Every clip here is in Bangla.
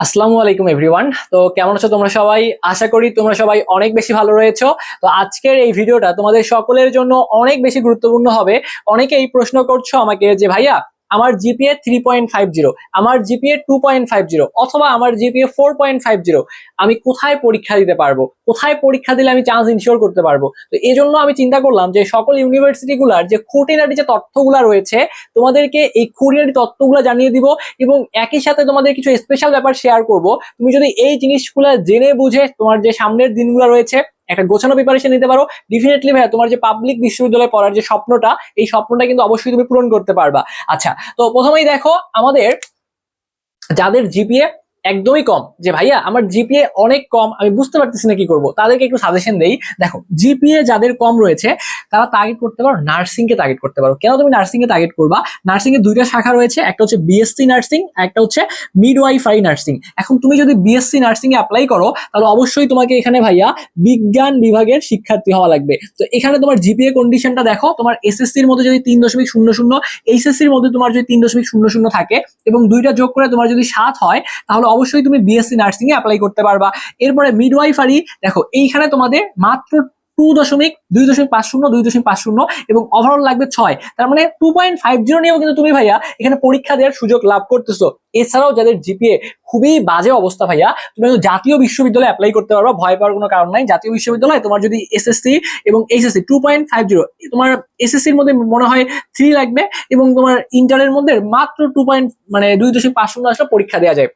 আসসালামু আলাইকুম এভরিওয়ান তো কেমন আছো তোমরা সবাই? আশা করি তোমরা সবাই অনেক বেশি ভালো রয়েছো। তো আজকের এই ভিডিওটা তোমাদের সকলের জন্য অনেক বেশি গুরুত্বপূর্ণ হবে। অনেকেই প্রশ্ন করছ আমাকে যে, ভাইয়া আমার GPA three point five zero আমার GPA two point five zero অথবা আমার GPA four point five zero আমি কোথায় পরীক্ষা দিতে পারব? কোথায় পরীক্ষা দিলে আমি চান্স ইনশিওর করতে পারব? তো এই জন্য আমি চিন্তা করলাম যে সকল ইউনিভার্সিটিগুলার যে খুঁটিনাটি যে তথ্যগুলা রয়েছে, তোমাদেরকে এই খুঁটিনাটি তথ্যগুলো জানিয়ে দিব এবং একই সাথে তোমাদের কিছু স্পেশাল ব্যাপার শেয়ার করব। তুমি যদি এই জিনিসগুলো জেনে বুঝে তোমার যে সামনের দিনগুলো রয়েছে একটা গোছানো প্রিপারেশন নিতে পারো। ডেফিনেটলি ভাইয়া, তোমার যে পাবলিক বিশ্ববিদ্যালয়ে পড়ার যে স্বপ্নটা, এই স্বপ্নটা কিন্তু অবশ্যই তুমি পূরণ করতে পারবা। আচ্ছা তো প্রথমেই দেখো, আমাদের যাদের জিপিএ একদমই কম। যে ভাইয়া, আমার জিপিএ অনেক কম, আমি বুঝতে পারতেছি না কি করব। তাদেরকে একটু সাজেশন দেই। দেখো জিপিএ যাদের কম রয়েছে, তারা টার্গেট করতে পারো নার্সিং কে টার্গেট করতে পারো। কেন তুমি নার্সিং কে টার্গেট করবা? নার্সিং এর দুইটা শাখা রয়েছে, একটা হচ্ছে বিএসসি নার্সিং একটা হচ্ছে মিডওয়াইফাই নার্সিং এখন তুমি যদি বিএসসি নার্সিং এ অ্যাপ্লাই করো, তাহলে অবশ্যই তোমাকে এখানে ভাইয়া বিজ্ঞান বিভাগের শিক্ষার্থী হওয়া লাগবে। তো এখানে তোমার জিপিএ কন্ডিশনটা দেখো, তোমার এসএসসির মধ্যে যদি তিন দশমিক শূন্য শূন্য এইচএসসির মধ্যে তোমার যদি তিন দশমিক শূন্য শূন্য থাকে, এবং দুইটা যোগ করে তোমার যদি সাত হয়, তাহলে অবশ্যই তুমি বিএসসি নার্সিং এ অ্যাপ্লাই করতে পারবা। এরপরে মিডওয়াইফারি দেখো, এইখানে তোমাদের মাত্র টু দশমিক, দুই দশমিক পাঁচ শূন্য, দুই দশমিক পাঁচ শূন্য এবং ওভারঅল লাগবে ছয়। তার মানে টু পয়েন্ট ফাইভ জিরো নিয়েও কিন্তু তুমি ভাইয়া এখানে পরীক্ষা দেওয়ার সুযোগ লাভ করতেছো। এছাড়াও যাদের জিপিএ খুবই বাজে অবস্থা ভাইয়া তুমি কিন্তু জাতীয় বিশ্ববিদ্যালয়ে অ্যাপ্লাই করতে পারবা, ভয় পাওয়ার কোনো কারণ নাই। জাতীয় বিশ্ববিদ্যালয়ে, তোমার যদি এসএসসি এবং HSC two point five zero তোমার এসএসসির মধ্যে মনে হয় থ্রি লাগবে এবং তোমার ইন্টারের মধ্যে মাত্র টু পয়েন্ট মানে দুই দশমিক পাঁচ শূন্য আসলে পরীক্ষা দেওয়া যায়।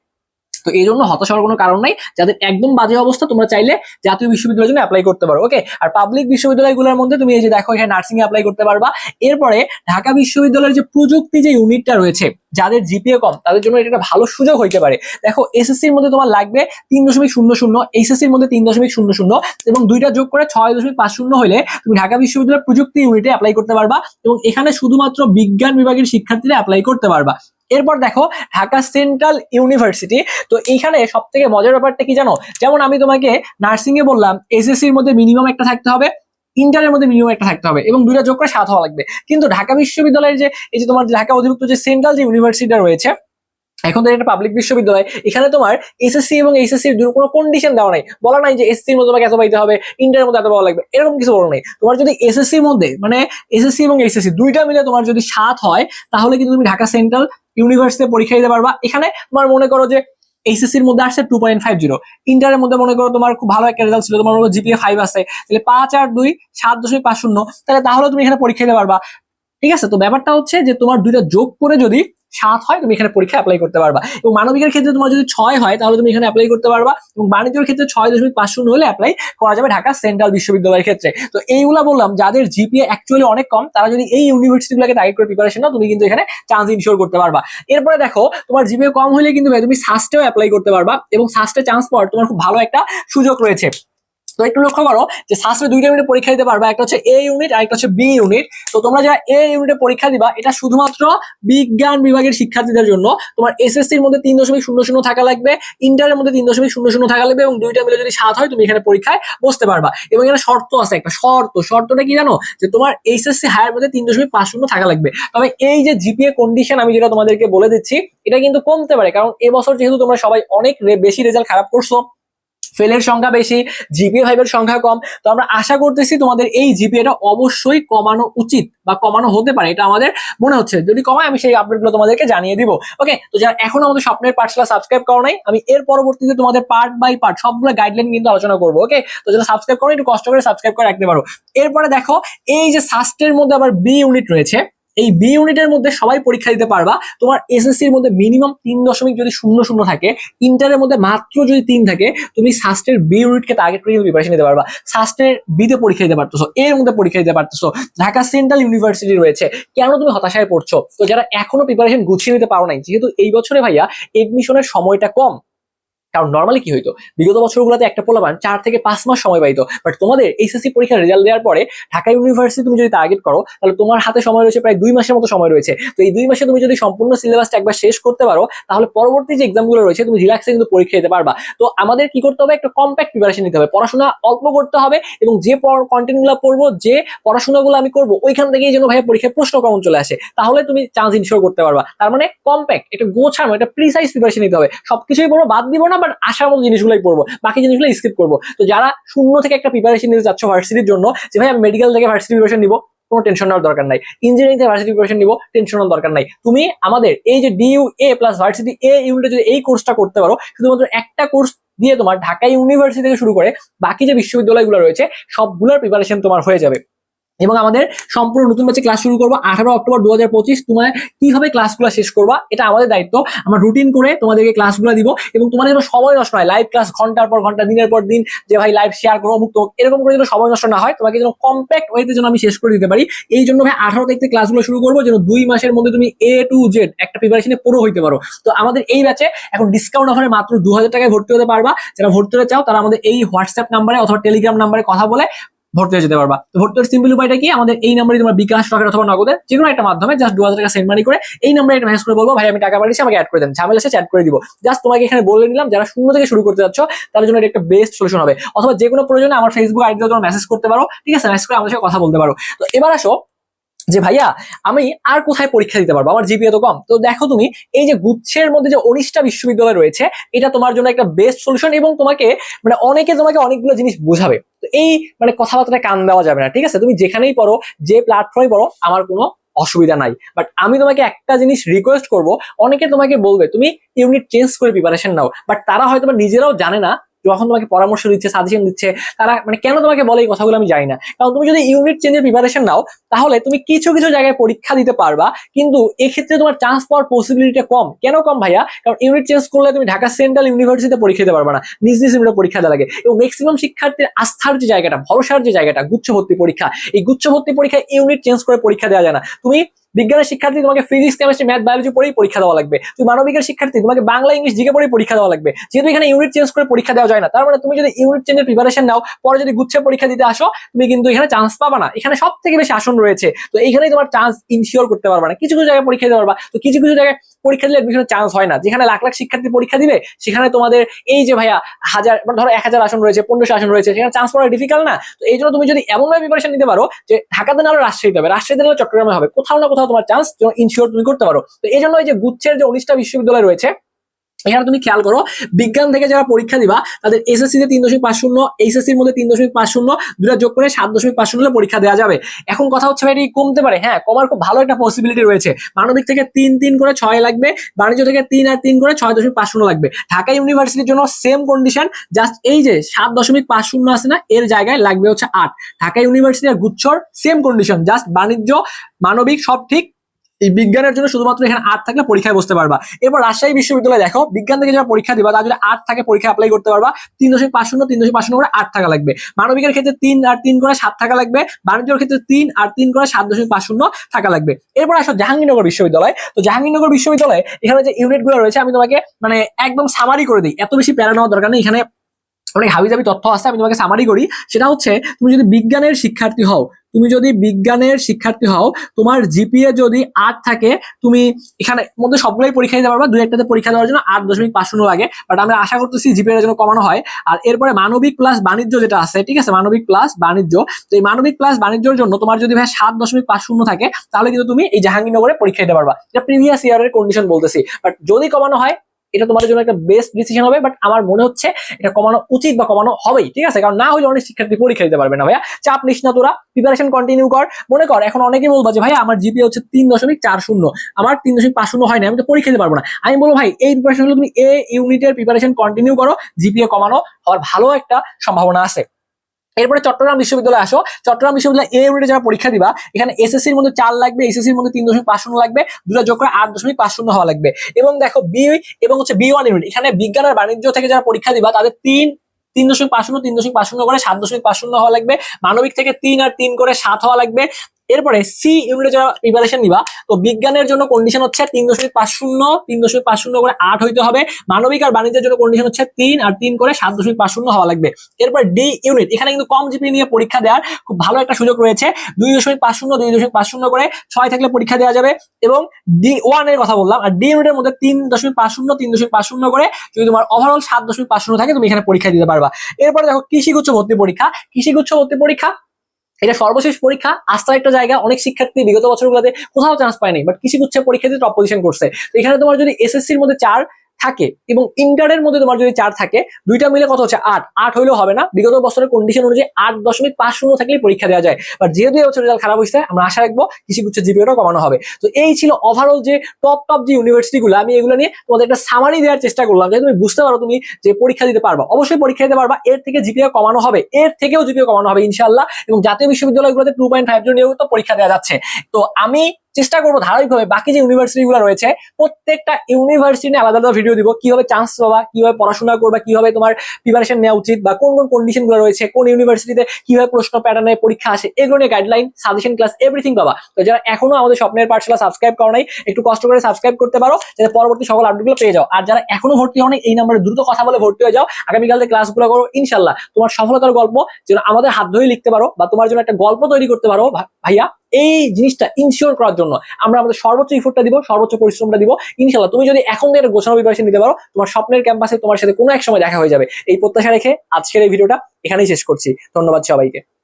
তো এই জন্য হতাশ হওয়ার কোনো কারণ নাই। যাদের একদম বাজে অবস্থা, তোমরা চাইলে জাতীয় বিশ্ববিদ্যালয়ের জন্য অ্যাপ্লাই করতে পারো ওকে আর পাবলিক বিশ্ববিদ্যালয়গুলোর মধ্যে তুমি এই যে দেখো, এখানে নার্সিং এ অ্যাপ্লাই করতে পারবা। এরপরে ঢাকা বিশ্ববিদ্যালয়ের যে প্রযুক্তি যে ইউনিটটা রয়েছে, যাদের জিপিএ কম, তাদের জন্য এটা একটা ভালো সুযোগ হইতে পারে। দেখো এসএসসির মধ্যে তোমার লাগবে তিন দশমিক শূন্য শূন্য এইচএসসির মধ্যে তিন দশমিক শূন্য শূন্য, এবং দুইটা যোগ করে ছয় দশমিক পাঁচ শূন্য হলে তুমি ঢাকা বিশ্ববিদ্যালয়ের প্রযুক্তি ইউনিটে অ্যাপ্লাই করতে পারবা, এবং এখানে শুধুমাত্র বিজ্ঞান বিভাগের শিক্ষার্থীরা অ্যাপ্লাই করতে পারবা। এরপর দেখো ঢাকা সেন্ট্রাল ইউনিভার্সিটি। তো এইখানে সব থেকে মজার ব্যাপারটা কি জানো? যেমন আমি তোমাকে নার্সিং এ বললাম এসএসসি এর মধ্যে মিনিমাম একটা থাকতে হবে ইন্টারের মধ্যে মিনিমাম একটা থাকতে হবে এবং দুইটা যোগ করে সাত হওয়া লাগবে। কিন্তু ঢাকা বিশ্ববিদ্যালয়ের যে, এই যে তোমার ঢাকা অধিভুক্ত যে সেন্ট্রাল যে ইউনিভার্সিটিটা রয়েছে এখন তো এটা পাবলিক বিশ্ববিদ্যালয়, এখানে তোমার এসএসসি এবং এইচএসসি কোনো কন্ডিশন দেওয়া নাই। বলা নাই যে এসএসসির মধ্যে তোমাকে এত পাইতে হবে ইন্টারের মধ্যে এত পাওয়া লাগবে, এরকম কিছু বলা নাই। তোমার যদি এসএসসি এর মধ্যে মানে এসএসসি এবং এইচএসসি দুইটা মিলে তোমার যদি সাত হয়, তাহলে কিন্তু তুমি ঢাকা সেন্ট্রাল ইউনিভার্সিটিতে পরীক্ষা দিতে পারবা। এখানে তোমার মনে করো যে এইচএসসি এর মধ্যে আসছে টু পয়েন্ট ফাইভ জিরো ইন্টারের মধ্যে মনে করো তোমার খুব ভালো একটা রেজাল্ট ছিল, তোমার জিপিএ ফাইভ আছে, তাহলে পাঁচ আর দুই সাত দশমিক পাঁচ শূন্য, তাহলে তাহলে তুমি এখানে পরীক্ষা দিতে পারবা। ঠিক আছে? তো ব্যাপারটা হচ্ছে যে তোমার দুইটা যোগ করে যদি সাত হয়, তুমি এখানে পরীক্ষা অ্যাপ্লাই করতে পারবা। এবং মানবিকের ক্ষেত্রে তোমার যদি ছয় হয়, তাহলে তুমি এখানে অ্যাপ্লাই করতে পারবা। এবং বাণিজ্যের ক্ষেত্রে ছয় দশমিক পাঁচ শূন্য হলে অ্যাপ্লাই করা যাবে ঢাকা সেন্ট্রাল বিশ্ববিদ্যালয়ের ক্ষেত্রে। তো এইগুলা বললাম, যাদের জিপিএ অ্যাকচুয়ালি অনেক কম, তারা যদি এই ইউনিভার্সিটি ইউনিভার্সিটিগুলোকে টার্গেট করে প্রিপারেশন তুমি কিন্তু এখানে চান্স ইনশিওর করতে পারবা। এরপরে দেখো, তোমার জিপিএ কম হলে কিন্তু ভাই, তুমি সাস্টেও অ্যাপ্লাই করতে পারবা। এবং সাস্টে চান্স পাওয়ার তোমার খুব ভালো একটা সুযোগ রয়েছে। একটু লক্ষ্য করো যে শাস্ত্রে দুইটা ইউনিটে পরীক্ষা দিতে পারবা, একটা হচ্ছে এ ইউনিট আর একটা হচ্ছে বি ইউনিট তো তোমরা যারা এ ইউনিটে পরীক্ষা দিবা, এটা শুধুমাত্র বিজ্ঞান বিভাগের শিক্ষার্থীদের জন্য। তোমার এসএসসির মধ্যে তিন দশমিক শূন্য শূন্য থাকা লাগবে ইন্টারের মধ্যে তিন দশমিক শূন্য শূন্য থাকা লাগবে এবং দুইটা মিলে যদি সাত হয়, তুমি এখানে পরীক্ষায় বসতে পারবা। এবং এখানে শর্ত আছে একটা, শর্ত। শর্তটা কি জানো? যে তোমার এইচএসসি হায়ার মধ্যে তিন দশমিক পাঁচ শূন্য থাকা লাগবে। তবে এই যে জিপিএ কন্ডিশন আমি যেটা তোমাদেরকে বলে দিচ্ছি, এটা কিন্তু কমতে পারে। কারণ এবছর যেহেতু তোমরা সবাই অনেক বেশি রেজাল্ট খারাপ করছ ফেলের সংখ্যা বেশি জিপিএ ফাইভের সংখ্যা কম। তো আমরা আশা করতেছি তোমাদের এই জিপিএটা অবশ্যই কমানো উচিত বা কমানো হতে পারে, এটা আমাদের মনে হচ্ছে। যদি কমায়, আমি সেই আপডেটগুলো তোমাদেরকে জানিয়ে দিব। ওকে তো যারা এখন আমাদের স্বপ্নের পাঠশালা সাবস্ক্রাইব করো নাই, আমি এর পরবর্তীতে তোমাদের পার্ট বাই পার্ট সবগুলো গাইডলাইন কিন্তু আলোচনা করব ওকে তো যারা সাবস্ক্রাইব করো একটু কষ্ট করে সাবস্ক্রাইব করে রাখতে পারো। এরপরে দেখো, এই যে সাস্টের মধ্যে আবার বি ইউনিট রয়েছে। এই বি ইউনিটের মধ্যে সবাই পরীক্ষা দিতে পারবা। তোমার এসএসসির মধ্যে মিনিমাম তিন দশমিক যদি শূন্য শূন্য থাকে ইন্টারের মধ্যে মাত্র যদি তিন থাকে, তুমি সাস্টের বি ইউনিটকে টার্গেট করে প্রিপারেশন নিতে পারবা। সাস্টের বিতে পরীক্ষা দিতে পারতেছো এর মধ্যে পরীক্ষা দিতে পারতেছো। ঢাকা সেন্ট্রাল ইউনিভার্সিটি রয়েছে, কেন তুমি হতাশায় পড়ছো? তো যারা এখনও প্রিপারেশন গুছিয়ে নিতে পারো নাই, যেহেতু এই বছরে ভাইয়া এডমিশনের সময়টা কম কারণ নর্মালি কি হইতো? বিগত বছরগুলোতে একটা পোলাপান চার থেকে পাঁচ মাস সময় পাইতো। বাট তোমাদের এইচএসসি পরীক্ষার রেজাল্ট দেওয়ার পরে ঢাকা ইউনিভার্সিটি তুমি যদি টার্গেট করো, তাহলে তোমার হাতে সময় রয়েছে প্রায় দুই মাসের মতো সময় রয়েছে। তো এই দুই মাসে তুমি যদি সম্পূর্ণ সিলেবাসটা একবার শেষ করতে পারো, তাহলে পরবর্তী যে এক্সামগুলো রয়েছে, তুমি রিল্যাক্সে কিন্তু পরীক্ষা দিতে পারবা। তো আমাদের কি করতে হবে? একটা কম্প্যাক্ট প্রিপারেশন নিতে হবে। পড়াশোনা অল্প করতে হবে এবং যে কন্টেন্টগুলো পড়ব, যে পড়াশোনাগুলো আমি করব, ওইখান থেকেই যেন ভাইয়া পরীক্ষায় প্রশ্ন কমন চলে আসে। তাহলে তুমি চান্স ইনশোর করতে পারবা। তার মানে কম্প্যাক্ট একটা গোছানো একটা প্রিসাইজ প্রিপারেশন নিতে হবে। সবকিছুই পড়ব, বাদ দিব না বাট আসার মতো জিনিসগুলোই পড়ব। বাকি জিনিসগুলো স্কিপ করব। তো যারা শূন্য থেকে একটা প্রিপারেশন নিতে যাচ্ছ ভার্সিটির জন্য, যে ভাই আমি মেডিকেল থেকে ভার্সিটি প্রিপারেশন নিবো, কোনো টেনশন নেওয়ার দরকার নাই। ইঞ্জিনিয়ারিং থেকে ভার্সিটি প্রিপারেশন নিবো টেনশন নেওয়ার দরকার নাই। তুমি আমাদের এই যে DU A plus varsity A ইউনিটে যদি এই কোর্সটা করতে পারো, শুধুমাত্র একটা কোর্স দিয়ে তোমার ঢাকা ইউনিভার্সিটি থেকে শুরু করে বাকি যে বিশ্ববিদ্যালয়গুলো রয়েছে, সবগুলোর প্রিপারেশন তোমার হয়ে যাবে। এবং আমাদের সম্পূর্ণ নতুন ব্যাচে ক্লাস শুরু করব আঠারো অক্টোবর দু হাজার পঁচিশ। তোমার কীভাবে ক্লাসগুলো শেষ করবা? এটা আমাদের দায়িত্ব। আমরা রুটিন করে তোমাদেরকে ক্লাসগুলো দিব এবং তোমাদের যেন সময় নষ্ট হয়। লাইভ ক্লাস ঘণ্টার পর ঘণ্টা, দিনের পর দিন যে ভাই লাইভ শেয়ার করো মুক্ত এরকম করে যেন সময় নষ্ট না হয়। তোমাকে যেন কম্প্যাক্ট ওয়েতে যেন আমি শেষ করে দিতে পারি। এই জন্য ভাই আঠারো তারিখ থেকে ক্লাসগুলো শুরু করব। যেন দুই মাসের মধ্যে তুমি এ টু জেড একটা প্রিপারেশনে পুরো হইতে পারো। তো আমাদের এই ব্যাচে এখন ডিসকাউন্ট অফারে মাত্র দু হাজার টাকায় ভর্তি হতে পারবা। যারা ভর্তি হতে চাও তারা আমাদের এই হোয়াটসঅ্যাপ নাম্বারে অথবা টেলিগ্রাম নাম্বারে কথা বলে ভর্তি হয়ে যেতে পারবা। তো ভর্তি হওয়ার সিম্পল উপায়টা কি? আমাদের এই নাম্বারে তোমার বিকাশ রকেট অথবা নগদের যে কোনো একটা মাধ্যমে জাস্ট দু হাজার টাকা সেন্ড মানি করে এই নাম্বারে একটা মেসেজ করে বলব, ভাই, আমি টাকা পাঠিয়েছি, আমাকে অ্যাড করে দেন। ঝামেলা অ্যাড করে দিব। জাস্ট তোমাকে এখানে বলে নিলাম, যারা শূন্য থেকে শুরু করতে যাচ্ছ তার জন্য এটা একটা বেস্ট সলিউশন হবে। অথবা যে কোনো প্রয়োজনে আমার ফেসবুক আইডিতে তোমার মেসেজ করতে পারো, ঠিক আছে? মেসেজ করে আমাদের সাথে কথা বলতে পারো। তো এবার আসো যে ভাইয়া, আমি আর কোথায় পরীক্ষা দিতে পারব? আমার জিপিএ তো কম। তো দেখো তুমি, এই যে গুচ্ছের মধ্যে যে উনিশটা বিশ্ববিদ্যালয় রয়েছে, এটা তোমার জন্য একটা বেস্ট সলিউশন এবং তোমাকে মানে অনেকে তোমাকে অনেকগুলো জিনিস বোঝাবে। তো এই মানে কথাবার্তা কান দেওয়া যাবে না, ঠিক আছে? তুমি যেখানেই পড়ো, যে প্ল্যাটফর্মে পড়ো, আমার কোনো অসুবিধা নাই। বাট আমি তোমাকে একটা জিনিস রিকোয়েস্ট করব, অনেকে তোমাকে বলবে, তুমি ইউনিট চেঞ্জ করে প্রিপারেশন নাও। বাট তারা হয়তো নিজেরাও জানে না যখন তোমাকে পরামর্শ দিচ্ছে সাজেশন দিচ্ছে, তারা মানে কেন তোমাকে বলে এই কথাগুলো আমি জানি না। কারণ তুমি যদি ইউনিট চেঞ্জের প্রিপারেশন নাও, তাহলে তুমি কিছু কিছু জায়গায় পরীক্ষা দিতে পারবা, কিন্তু এক্ষেত্রে তোমার চান্স পাওয়ার পসিবিলিটিটা কম। কেন কম ভাইয়া? কারণ ইউনিট চেঞ্জ করলে তুমি ঢাকা সেন্ট্রাল ইউনিভার্সিটিতে পরীক্ষা দিতে পারবা না। নিজ নিজ ইউনিটে পরীক্ষা দেওয়া লাগে। এবং ম্যাক্সিমাম শিক্ষার্থীর আস্থার যে জায়গাটা, ভরসার যে জায়গাটা, গুচ্ছ ভর্তি পরীক্ষা, এই গুচ্ছ ভর্তি পরীক্ষায় ইউনিট চেঞ্জ করে পরীক্ষা দেওয়া যায় না। তুমি বিজ্ঞানের শিক্ষার্থী তোমাকে ফিজিক্স কেমিস্ট্রি ম্যাথ বায়োলজি পড়েই পরীক্ষা দেওয়া লাগবে। তুমি মানবিকের শিক্ষার্থী, তোমাকে বাংলা, ইংলিশ জিকে পড়েই পরীক্ষা দেওয়া লাগবে। যেহেতু এখানে ইউনিট চেঞ্জ করে পরীক্ষা দেওয়া যায় না, তার মানে তুমি যদি ইউনিট চেঞ্জের প্রিপারেশন নাও, পরে যদি গুচ্ছে পরীক্ষা দিতে আসো, তুমি কিন্তু এখানে চান্স পাবা না। এখানে সব থেকে বেশি আসন রয়েছে। তো এইখানেই তোমার চান্স ইনশিওর করতে পারবা না। কিছু কিছু জায়গায় পরীক্ষা দিতে পারবা। তো কিছু কিছু জায়গায় পরীক্ষা দিলে এডমিশনের চান্স হয় না। যেখানে লাখ লাখ শিক্ষার্থী পরীক্ষা দিবে, সেখানে তোমাদের এই যে ভাইয়া হাজার মানে ধরো এক হাজার আসন রয়েছে, পনেরোশো আসন রয়েছে, সেখানে চান্স পাওয়া ডিফিকাল্ট না। তো এই জন্য তুমি যদি এমনভাবে প্রিপারেশন নিতে পারো যে ঢাকাতে না হলে রাজশাহীতে হবে, রাজশাহীতে না চট্টগ্রামে হবে, কোথাও না কোথাও তোমার চান্স ইনশিওর তুমি করতে পারো। তো এই জন্য এই যে গুচ্ছের যে উনিশটা বিশ্ববিদ্যালয় রয়েছে এখানে তুমি খেয়াল করো, বিজ্ঞান থেকে যারা পরীক্ষা দিবা, তাদের এসএসসি তে তিন দশমিক পাঁচ শূন্য এইচএসসির মধ্যে তিন দশমিক পাঁচ শূন্য দুটা যোগ করে সাত দশমিক পাঁচ শূন্য পরীক্ষা দেওয়া যাবে। এখন কথা হচ্ছে ভাই, এটি কমতে পারে? হ্যাঁ কমার খুব ভালো একটা পসিবিলিটি রয়েছে। মানবিক থেকে তিন তিন করে ছয় লাগবে, বাণিজ্য থেকে তিন আর তিন করে ছয় দশমিক পাঁচ শূন্য লাগবে। ঢাকা ইউনিভার্সিটির জন্য সেম কন্ডিশন জাস্ট এই যে সাত দশমিক পাঁচ শূন্য আছে না, এর জায়গায় লাগবে হচ্ছে আট। ঢাকা ইউনিভার্সিটি আর গুচ্ছর সেম কন্ডিশন জাস্ট বাণিজ্য, মানবিক সব ঠিক এই বিজ্ঞানের জন্য শুধুমাত্র এখানে আট থাকলে পরীক্ষায় বসতে পারবা। এরপর রাজশাহী বিশ্ববিদ্যালয় দেখো বিজ্ঞান থেকে যারা পরীক্ষা দিবা, তার যদি আট থাকে পরীক্ষা অ্যাপ্লাই করতে পারবা। তিন দশমিক পাঁচ শূন্য, তিন দশমিক পাঁচ শূন্য করে আট থাকা লাগবে। মানবিকের ক্ষেত্রে তিন আর তিন করে সাত থাকা লাগবে। বাণিজ্যের ক্ষেত্রে তিন আর তিন করে সাত দশমিক পাঁচ শূন্য থাকা লাগবে। এরপর আসো জাহাঙ্গীরনগর বিশ্ববিদ্যালয়। তো জাহাঙ্গীরনগর বিশ্ববিদ্যালয়ে এখানে যে ইউনিটগুলো রয়েছে, আমি তোমাকে মানে একদম সামারি করে দিই। এত বেশি প্যারা নেওয়ার দরকার নেই। এখানে অনেক হাবিজাবি তথ্য আছে, আমি তোমাকে সামারি করি। সেটা হচ্ছে, তুমি যদি বিজ্ঞানের শিক্ষার্থী হও, তুমি যদি বিজ্ঞানের শিক্ষার্থী হও, তোমার জিপিএ যদি আট থাকে, তুমি এখানে মধ্যে সবগুলোই পরীক্ষা দিতে পারবা, দুই একটাতে পরীক্ষা দেওয়ার জন্য আট দশমিক পাঁচ শূন্য লাগে বাট আমরা আশা করতেছি জিপিএ জন্য কমানো হয়। আর এরপরে মানবিক প্লাস বাণিজ্য যেটা আছে, ঠিক আছে? মানবিক প্লাস বাণিজ্য। তো এই মানবিক প্লাস বাণিজ্যের জন্য তোমার যদি ভাই সাত দশমিক পাঁচ শূন্য থাকে, তাহলে কিন্তু তুমি এই জাহাঙ্গীরনগরে পরীক্ষা দিতে পারবা। এটা প্রিভিয়াস ইয়ারের কন্ডিশন বলতেছি। বাট যদি কমানো হয় এটা তোমাদের জন্য একটা বেস্ট ডিসিশন হবে বাট আমার মনে হচ্ছে এটা কমানো উচিত বা কমানো হবেই, ঠিক আছে? কারণ না হলে অনেক শিক্ষার্থী পরীক্ষা দিতে পারবে না, ভাইয়া। চাপ নিস না তোরা প্রিপারেশন কন্টিনিউ কর। মনে কর, এখন অনেকে বলব যে ভাই আমার জিপি হচ্ছে তিন দশমিক চার শূন্য, আমার তিন দশমিক পাঁচ শূন্য হয় না আমি তো পরীক্ষা দিতে পারব না। আমি বলব, ভাই, এই প্রিপারেশন তুমি এ ইউনিটের প্রিপারেশন কন্টিনিউ করো জিপিএ কমানো হওয়ার ভালো একটা সম্ভাবনা আছে। এরপরে চট্টগ্রাম বিশ্ববিদ্যালয়ে আসো। চট্টগ্রাম বিশ্ববিদ্যালয় এ ইউনিটে যারা পরীক্ষা দিবা, এখানে এসএসসির মধ্যে চার লাগবে এসএসসির মধ্যে তিন দশমিক পাঁচ শূন্য লাগবে, দুটা যোগ করে আট দশমিক পাঁচ শূন্য হওয়া লাগবে। এবং দেখো বি এবং হচ্ছে বি ওয়ান ইউনিট এখানে বিজ্ঞান আর বাণিজ্য থেকে যারা পরীক্ষা দিবা, তাদের তিন তিন দশমিক পাঁচ শূন্য, তিন দশমিক পাঁচ শূন্য করে সাত দশমিক পাঁচ শূন্য হওয়া লাগবে। মানবিক থেকে তিন আর তিন করে সাত হওয়া লাগবে। এরপরে সি ইউনিটে যারা প্রিপারেশন নিবা। তো বিজ্ঞানের জন্য কন্ডিশন হচ্ছে তিন দশমিক পাঁচ শূন্য, তিন দশমিক পাঁচ শূন্য করে আট হইতে হবে। মানবিক আর বাণিজ্যের জন্য কন্ডিশন হচ্ছে তিন আর তিন করে সাত দশমিক পাঁচ শূন্য হওয়া লাগবে। এরপর ডি ইউনিট এখানে কিন্তু কম জিপি নিয়ে পরীক্ষা দেওয়ার খুব ভালো একটা সুযোগ রয়েছে। দুই দশমিক পাঁচ শূন্য, দুই দশমিক পাঁচ শূন্য করে ছয় থাকলে পরীক্ষা দেওয়া যাবে এবং ডি ওয়ানের কথা বললাম। আর ডি ইউনিটের মধ্যে তিন দশমিক পাঁচ শূন্য, তিন দশমিক পাঁচ শূন্য করে যদি তোমার ওভারঅল সাত দশমিক পাঁচ শূন্য থাকে, তুমি এখানে পরীক্ষা দিতে পারবা। এরপরে দেখো কৃষিগুচ্ছ ভর্তি পরীক্ষা। কৃষিগুচ্ছ ভর্তি পরীক্ষা এটা সর্বশেষ পরীক্ষা। আস্থার একটা জায়গা, অনেক শিক্ষার্থী বিগত বছরগুলোতে কোথাও চান্স পায়নি বাট কিছু কিছু পরীক্ষাতে টপ পজিশন করছে। তো এখানে তোমার যদি এসএসসির মধ্যে চার থাকে এবং ইন্টারের মধ্যে তোমার যদি চার থাকে, দুইটা মিলে কত হচ্ছে? আট। আট হইলেও হবে না। বিগত বছরের কন্ডিশন অনুযায়ী আট দশমিক পাঁচ শূন্য থাকলেই পরীক্ষা দেওয়া যায়। বাট যেহেতু এই বছর রেজাল্ট খারাপ হয়েছে, আমরা আশা রাখব কৃষিগুচ্ছ জিপিওটা কমানো হবে। তো এই ছিল ওভারঅল যে টপ টপ যে ইউনিভার্সিটিগুলো আমি এগুলো নিয়ে তোমাদের একটা সামারি দেওয়ার চেষ্টা করলাম। যাতে তুমি বুঝতে পারো তুমি যে পরীক্ষা দিতে পারবা। অবশ্যই পরীক্ষা দিতে পারবা। এর থেকে জিপিও কমানো হবে। এর থেকেও জিপিও কমানো হবে ইনশাল্লাহ এবং জাতীয় বিশ্ববিদ্যালয়গুলোতে টু পয়েন্ট ফাইভ নিয়েও তো পরীক্ষা দেওয়া যাচ্ছে। তো আমি চেষ্টা করব ধারাবাহিকভাবে বাকি যে ইউনিভার্সিটি গুলো রয়েছে, প্রত্যেকটা ইউনিভার্সিটি নিয়ে আলাদা আলাদা ভিডিও দিব। কীভাবে চান্স পাবা, কীভাবে পড়াশোনা করবা, কীভাবে তোমার প্রিপারেশন নেওয়া উচিত বা কোন কোন কন্ডিশনগুলো রয়েছে, কোন ইউনিভার্সিটিতে কীভাবে প্রশ্ন প্যাটার্নে পরীক্ষা আসে, এগুলো নিয়ে গাইডলাইন সাজেশন ক্লাস এভরিথিং পাবা। তো যারা এখনও আমাদের স্বপ্নের পাঠশালা সাবস্ক্রাইব করো নাই, একটু কষ্ট করে সাবস্ক্রাইব করতে পারো, যাতে পরবর্তী সকল আপডেটগুলো পেয়ে যাও। আর যারা এখনও ভর্তি হয়নি এই নাম্বারে দ্রুত কথা বলে ভর্তি হয়ে যাও। আগামীকালতে ক্লাসগুলো করো, ইনশাল্লাহ। তোমার সফলতার গল্প যেন আমাদের হাত ধরে লিখতে পারো বা তোমার জন্য একটা গল্প তৈরি করতে পারো ভাইয়া। এই জিনিসটা ইনশিওর করার জন্য। আমরা আমাদের সর্বোচ্চ ইফোর্টটা দিব, সর্বোচ্চ পরিশ্রমটা দিব। ইনশাল্লাহ তুমি যদি এখন থেকে গোছানো প্রিপারেশন নিতে পারো, তোমার স্বপ্নের ক্যাম্পাসে তোমার সাথে কোনো এক সময় দেখা হয়ে যাবে। এই প্রত্যাশা রেখে আজকের এই ভিডিওটা এখানেই শেষ করছি। ধন্যবাদ সবাইকে।